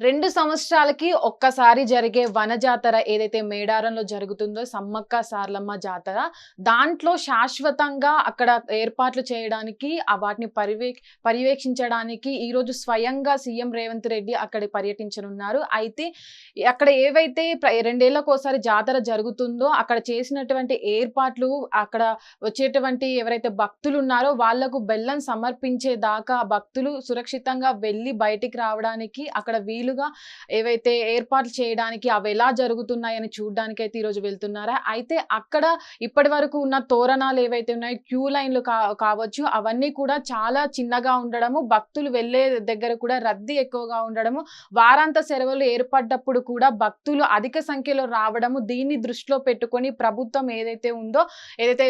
రెండు సంవత్సరాలకి ఒక్కసారి జరిగే వన జాతర ఏదైతే మేడారంలో జరుగుతుందో సమ్మక్క సార్లమ్మ జాతర దాంట్లో శాశ్వతంగా అక్కడ ఏర్పాట్లు చేయడానికి ఆ వాటిని పర్యవే పర్యవేక్షించడానికి ఈరోజు స్వయంగా సీఎం రేవంత్ రెడ్డి అక్కడ పర్యటించనున్నారు. అయితే అక్కడ ఏవైతే ప్ర- రెండేళ్ళకోసారి జాతర జరుగుతుందో అక్కడ చేసినటువంటి ఏర్పాట్లు అక్కడ వచ్చేటువంటి ఎవరైతే భక్తులు ఉన్నారో వాళ్ళకు బెల్లం సమర్పించే దాకా భక్తులు సురక్షితంగా వెళ్ళి బయటికి రావడానికి అక్కడ వీలు వీలుగా ఏవైతే ఏర్పాట్లు చేయడానికి అవి ఎలా జరుగుతున్నాయని చూడడానికి అయితే ఈరోజు వెళ్తున్నారా? అయితే అక్కడ ఇప్పటి వరకు ఉన్న తోరణాలు ఏవైతే ఉన్నాయో క్యూ లైన్లు కావచ్చు అవన్నీ కూడా చాలా చిన్నగా ఉండడము భక్తులు వెళ్ళే దగ్గర కూడా రద్దీ ఎక్కువగా ఉండడము వారాంత సెలవులు ఏర్పడ్డప్పుడు కూడా భక్తులు అధిక సంఖ్యలో రావడము దీన్ని దృష్టిలో పెట్టుకొని ప్రభుత్వం ఏదైతే ఉందో ఏదైతే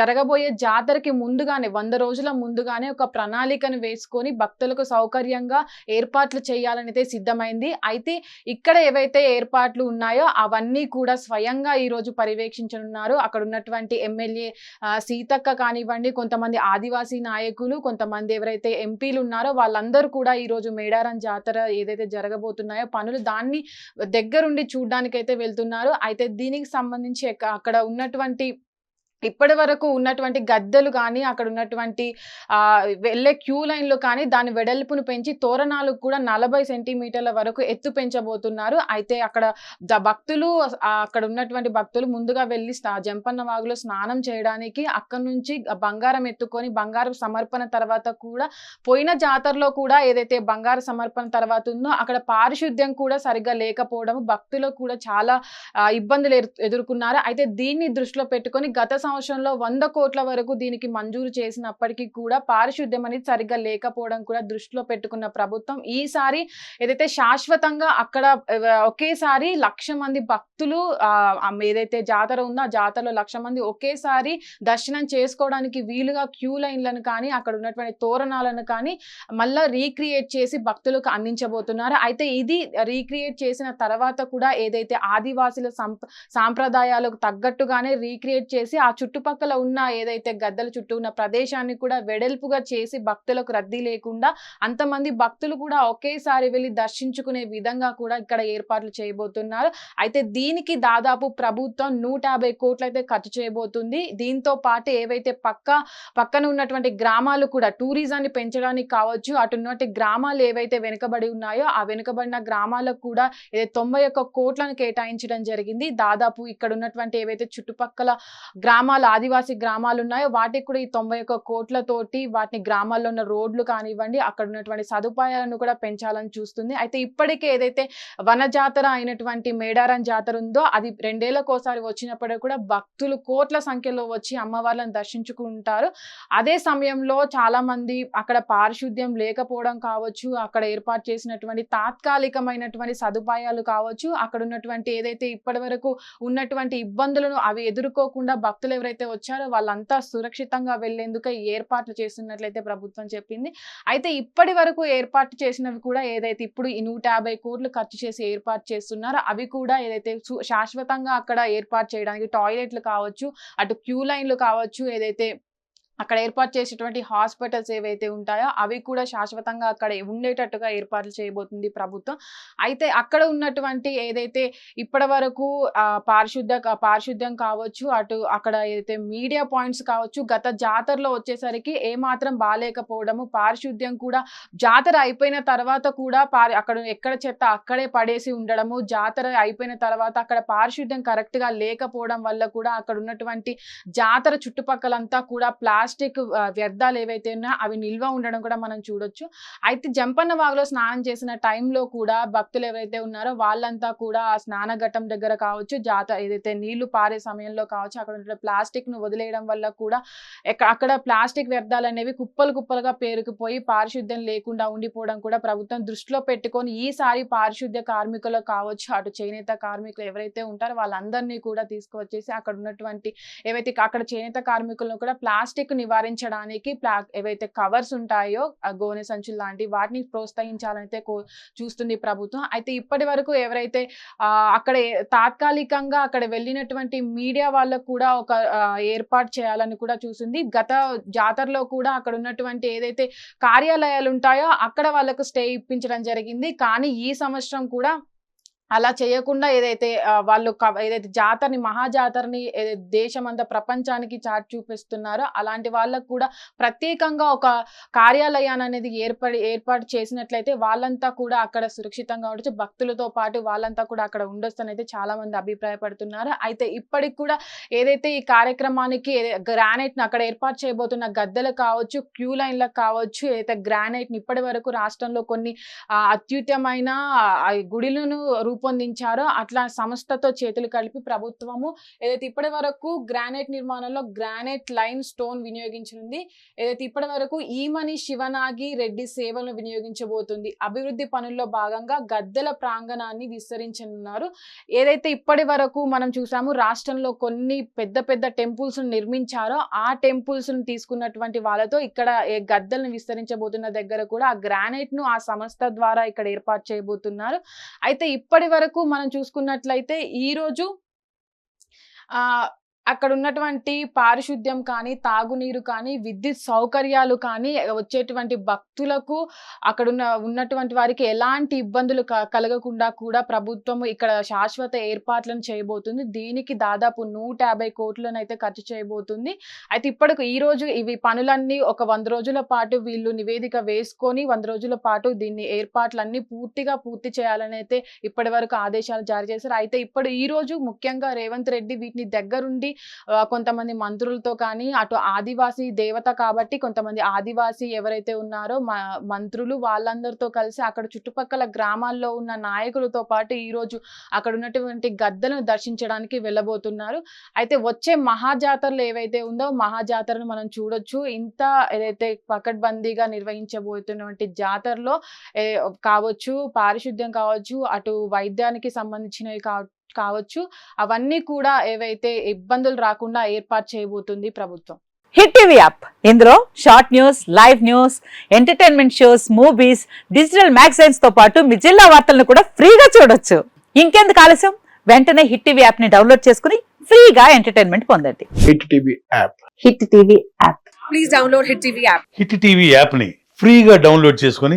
జరగబోయే జాతరకి ముందుగానే వంద రోజుల ముందుగానే ఒక ప్రణాళికను వేసుకొని భక్తులకు సౌకర్యంగా ఏర్పాట్లు చేయాలని అయితే సిద్ధమైంది. అయితే ఇక్కడ ఏవైతే ఏర్పాట్లు ఉన్నాయో అవన్నీ కూడా స్వయంగా ఈరోజు పర్యవేక్షించనున్నారు. అక్కడ ఉన్నటువంటి ఎమ్మెల్యే సీతక్క కానివ్వండి కొంతమంది ఆదివాసీ నాయకులు కొంతమంది ఎవరైతే ఎంపీలు ఉన్నారో వాళ్ళందరూ కూడా ఈరోజు మేడారం జాతర ఏదైతే జరగబోతున్నాయో పనులు దాన్ని దగ్గరుండి చూడడానికి అయితే వెళ్తున్నారు. అయితే దీనికి సంబంధించి అక్కడ ఉన్నటువంటి ఇప్పటి వరకు ఉన్నటువంటి గద్దెలు కానీ అక్కడ ఉన్నటువంటి వెళ్ళే క్యూ లైన్లు కానీ దాని వెడల్పును పెంచి తోరణాలు కూడా నలభై సెంటీమీటర్ల వరకు ఎత్తు పెంచబోతున్నారు. అయితే అక్కడ ద భక్తులు అక్కడ ఉన్నటువంటి భక్తులు ముందుగా వెళ్ళి స్నా- జంపన్న వాగులో స్నానం చేయడానికి అక్కడ నుంచి బంగారం ఎత్తుకొని బంగారం సమర్పణ తర్వాత కూడా పోయిన జాతరలో కూడా ఏదైతే బంగారు సమర్పణ తర్వాత ఉందో అక్కడ పారిశుద్ధ్యం కూడా సరిగ్గా లేకపోవడం భక్తులు కూడా చాలా ఇబ్బందులు ఎదుర్కొన్నారు. అయితే దీన్ని దృష్టిలో పెట్టుకొని గత సంవత్సరంలో వంద కోట్ల వరకు దీనికి మంజూరు చేసినప్పటికీ కూడా పారిశుద్ధ్యం అనేది సరిగ్గా లేకపోవడం కూడా దృష్టిలో పెట్టుకున్న ప్రభుత్వం. ఈసారి ఏదైతే శాశ్వతంగా అక్కడ ఒకేసారి లక్ష మంది భక్తులు ఏదైతే జాతర ఉందో ఆ జాతరలో లక్ష మంది ఒకేసారి దర్శనం చేసుకోవడానికి వీలుగా క్యూ లైన్లను కానీ అక్కడ ఉన్నటువంటి తోరణాలను కానీ మళ్ళా రీక్రియేట్ చేసి భక్తులకు అందించబోతున్నారు. అయితే ఇది రీక్రియేట్ చేసిన తర్వాత కూడా ఏదైతే ఆదివాసుల సాంప్రదాయాలకు తగ్గట్టుగానే రీక్రియేట్ చేసి ఆ చుట్టుపక్కల ఉన్న ఏదైతే గద్దల చుట్టూ ఉన్న ప్రదేశాన్ని కూడా వెడల్పుగా చేసి భక్తులకు రద్దీ లేకుండా అంతమంది భక్తులు కూడా ఒకేసారి వెళ్ళి దర్శించుకునే విధంగా కూడా ఇక్కడ ఏర్పాట్లు చేయబోతున్నారు. అయితే దీనికి దాదాపు ప్రభుత్వం నూట యాభై కోట్లు అయితే ఖర్చు చేయబోతుంది. దీంతో పాటు ఏవైతే పక్క పక్కన ఉన్నటువంటి గ్రామాలు కూడా టూరిజాన్ని పెంచడానికి కావచ్చు అటున్నటువంటి గ్రామాలు ఏవైతే వెనుకబడి ఉన్నాయో ఆ వెనుకబడిన గ్రామాలకు కూడా ఏదైతే తొంభై ఒక్క కోట్లను కేటాయించడం జరిగింది. దాదాపు ఇక్కడ ఉన్నటువంటి ఏవైతే చుట్టుపక్కల గ్రామ గ్రామాలు ఆదివాసీ గ్రామాలు ఉన్నాయో వాటికి కూడా ఈ తొంభై ఒక్క కోట్లతోటి వాటిని గ్రామాల్లో ఉన్న రోడ్లు కానివ్వండి అక్కడ ఉన్నటువంటి సదుపాయాలను కూడా పెంచాలని చూస్తుంది. అయితే ఇప్పటికే ఏదైతే వన జాతర అయినటువంటి మేడారం జాతర ఉందో అది రెండేళ్ళకోసారి వచ్చినప్పటికీ కూడా భక్తులు కోట్ల సంఖ్యలో వచ్చి అమ్మవార్లను దర్శించుకుంటారు. అదే సమయంలో చాలా మంది అక్కడ పారిశుద్ధ్యం లేకపోవడం కావచ్చు అక్కడ ఏర్పాటు చేసినటువంటి తాత్కాలికమైనటువంటి సదుపాయాలు కావచ్చు అక్కడ ఉన్నటువంటి ఏదైతే ఇప్పటి ఉన్నటువంటి ఇబ్బందులను అవి ఎదుర్కోకుండా భక్తులు ఎవరైతే వచ్చారో వాళ్ళంతా సురక్షితంగా వెళ్ళేందుకు ఏర్పాట్లు చేస్తున్నట్లయితే ప్రభుత్వం చెప్పింది. అయితే ఇప్పటి వరకు ఏర్పాటు చేసినవి కూడా ఏదైతే ఇప్పుడు నూట యాభై కోట్లు ఖర్చు చేసి ఏర్పాటు చేస్తున్నారో అవి కూడా ఏదైతే శాశ్వతంగా అక్కడ ఏర్పాటు చేయడానికి టాయిలెట్లు కావచ్చు అటు క్యూ లైన్లు కావచ్చు ఏదైతే అక్కడ ఏర్పాటు చేసేటువంటి హాస్పిటల్స్ ఏవైతే ఉంటాయో అవి కూడా శాశ్వతంగా అక్కడ ఉండేటట్టుగా ఏర్పాట్లు చేయబోతుంది ప్రభుత్వం. అయితే అక్కడ ఉన్నటువంటి ఏదైతే ఇప్పటి వరకు పారిశుద్ధ పారిశుద్ధ్యం కావచ్చు అటు అక్కడ ఏదైతే మీడియా పాయింట్స్ కావచ్చు గత జాతరలో వచ్చేసరికి ఏమాత్రం బాగాలేకపోవడము పారిశుద్ధ్యం కూడా జాతర అయిపోయిన తర్వాత కూడా పారి అక్కడ ఎక్కడ చెత్త అక్కడే పడేసి ఉండడము జాతర అయిపోయిన తర్వాత అక్కడ పారిశుద్ధ్యం కరెక్ట్గా లేకపోవడం వల్ల కూడా అక్కడ ఉన్నటువంటి జాతర చుట్టుపక్కలంతా కూడా ప్లాస్టిక్ ప్లాస్టిక్ వ్యర్థాలు ఏవైతే ఉన్నా అవి నిల్వ ఉండడం కూడా మనం చూడొచ్చు. అయితే జంపన్న వాగులో స్నానం చేసిన టైంలో కూడా భక్తులు ఎవరైతే ఉన్నారో వాళ్ళంతా కూడా ఆ స్నాన ఘట్టం దగ్గర కావచ్చు జాత ఏదైతే నీళ్ళు పారే సమయంలో కావచ్చు అక్కడ ఉన్న ప్లాస్టిక్ను వదిలేయడం వల్ల కూడా అక్కడ ప్లాస్టిక్ వ్యర్థాలు అనేవి కుప్పలు కుప్పలుగా పేరుకుపోయి పారిశుద్ధ్యం లేకుండా ఉండిపోవడం కూడా ప్రభుత్వం దృష్టిలో పెట్టుకొని ఈసారి పారిశుద్ధ్య కార్మికులు కావచ్చు అటు చేనేత కార్మికులు ఎవరైతే ఉంటారో వాళ్ళందరినీ కూడా తీసుకువచ్చేసి అక్కడ ఉన్నటువంటి ఏవైతే అక్కడ చేనేత కార్మికులను కూడా ప్లాస్టిక్ నివారించడానికి ప్లా ఏవైతే కవర్స్ ఉంటాయో గోనె సంచులు లాంటి వాటిని ప్రోత్సహించాలని అయితే కో- చూస్తుంది ప్రభుత్వం. అయితే ఇప్పటి వరకు ఎవరైతే అక్కడ తాత్కాలికంగా అక్కడ వెళ్ళినటువంటి మీడియా వాళ్ళకు కూడా ఒక ఏర్పాటు చేయాలని కూడా చూసింది. గత జాతరలో కూడా అక్కడ ఉన్నటువంటి ఏదైతే కార్యాలయాలు ఉంటాయో అక్కడ వాళ్ళకు స్టే ఇప్పించడం జరిగింది. కానీ ఈ సంవత్సరం కూడా అలా చేయకుండా ఏదైతే వాళ్ళు ఏదైతే జాతరని మహాజాతరని ఏదైతే దేశమంతా ప్రపంచానికి చాటి చూపిస్తున్నారో అలాంటి వాళ్ళకు కూడా ప్రత్యేకంగా ఒక కార్యాలయాన్ని అనేది ఏర్పడి ఏర్పాటు చేసినట్లయితే వాళ్ళంతా కూడా అక్కడ సురక్షితంగా ఉండొచ్చు. భక్తులతో పాటు వాళ్ళంతా కూడా అక్కడ ఉండొచ్చు అయితే చాలా మంది అభిప్రాయపడుతున్నారు. అయితే ఇప్పటికి కూడా ఏదైతే ఈ కార్యక్రమానికి గ్రానైట్ అక్కడ ఏర్పాటు చేయబోతున్న గద్దెలు కావచ్చు క్యూ లైన్లకు కావచ్చు ఏదైతే గ్రానైట్ ఇప్పటి వరకు రాష్ట్రంలో కొన్ని అత్యుత్తమైన గుడిలను రూప రూపొందించారో అట్లా సంస్థతో చేతులు కలిపి ప్రభుత్వము ఏదైతే ఇప్పటి వరకు గ్రానైట్ నిర్మాణంలో గ్రానైట్ లైన్ స్టోన్ వినియోగించనుంది ఏదైతే ఇప్పటి వరకు ఈమని శివనాగి రెడ్డి సేవలను వినియోగించబోతుంది అభివృద్ధి పనుల్లో భాగంగా గద్దెల ప్రాంగణాన్ని విస్తరించనున్నారు. ఏదైతే ఇప్పటి వరకు మనం చూసాము రాష్ట్రంలో కొన్ని పెద్ద పెద్ద టెంపుల్స్ నిర్మించారో ఆ టెంపుల్స్ను తీసుకున్నటువంటి వాళ్ళతో ఇక్కడ ఏ గద్దెలను విస్తరించబోతున్న దగ్గర కూడా ఆ గ్రానైట్ను ఆ సంస్థ ద్వారా ఇక్కడ ఏర్పాటు చేయబోతున్నారు. అయితే ఇప్పటి వరకు మనం చూసుకున్నట్లయితే ఈ రోజు ఆ అక్కడ ఉన్నటువంటి పారిశుద్ధ్యం కానీ తాగునీరు కానీ విద్యుత్ సౌకర్యాలు కానీ వచ్చేటువంటి భక్తులకు అక్కడ ఉన్న ఉన్నటువంటి వారికి ఎలాంటి ఇబ్బందులు క- కలగకుండా కూడా ప్రభుత్వం ఇక్కడ శాశ్వత ఏర్పాట్లను చేయబోతుంది. దీనికి దాదాపు నూట యాభై కోట్లను అయితే ఖర్చు చేయబోతుంది. అయితే ఇప్పటికి ఈ రోజు ఇవి పనులన్నీ ఒక వంద రోజుల పాటు వీళ్ళు నివేదిక వేసుకొని వంద రోజుల పాటు దీన్ని ఏర్పాట్లన్నీ పూర్తిగా పూర్తి చేయాలని అయితే ఇప్పటి ఆదేశాలు జారీ చేశారు. అయితే ఇప్పుడు ఈ రోజు ముఖ్యంగా రేవంత్ రెడ్డి వీటిని దగ్గరుండి కొంతమంది మంత్రులతో కానీ అటు ఆదివాసీ దేవత కాబట్టి కొంతమంది ఆదివాసీ ఎవరైతే ఉన్నారో మ- మంత్రులు వాళ్ళందరితో కలిసి అక్కడ చుట్టుపక్కల గ్రామాల్లో ఉన్న నాయకులతో పాటు ఈ రోజు అక్కడ ఉన్నటువంటి గద్దలను దర్శించడానికి వెళ్ళబోతున్నారు. అయితే వచ్చే మహాజాతరలు ఏవైతే ఉందో మహాజాతరను మనం చూడొచ్చు. ఇంత ఏదైతే పకడ్బందీగా నిర్వహించబోతున్నటువంటి జాతరలో కావచ్చు పారిశుద్ధ్యం కావచ్చు అటు వైద్యానికి సంబంధించినవి కావచ్చు కావచ్చు. అవన్నీ కూడా ఏవైతే ఇబ్బందులు రాకుండా ఏర్పాటు చేయబోతుంది ప్రభుత్వం. Hit TV app. ఇందులో short news live news entertainment shows movies digital మ్యాగజైన్స్తో పాటు మీ జిల్లా వార్తలను కూడా ఫ్రీగా చూడొచ్చు. ఇంకెందుకు ఆలస్యం? వెంటనే హిట్ టీవీ యాప్ని డౌన్లోడ్ చేసుకుని ఫ్రీగా ఎంటర్టైన్మెంట్ పొందండి. Hit TV app. Hit TV app. Please download Hit TV app. Hit TV యాప్ని ఫ్రీగా డౌన్లోడ్ చేసుకొని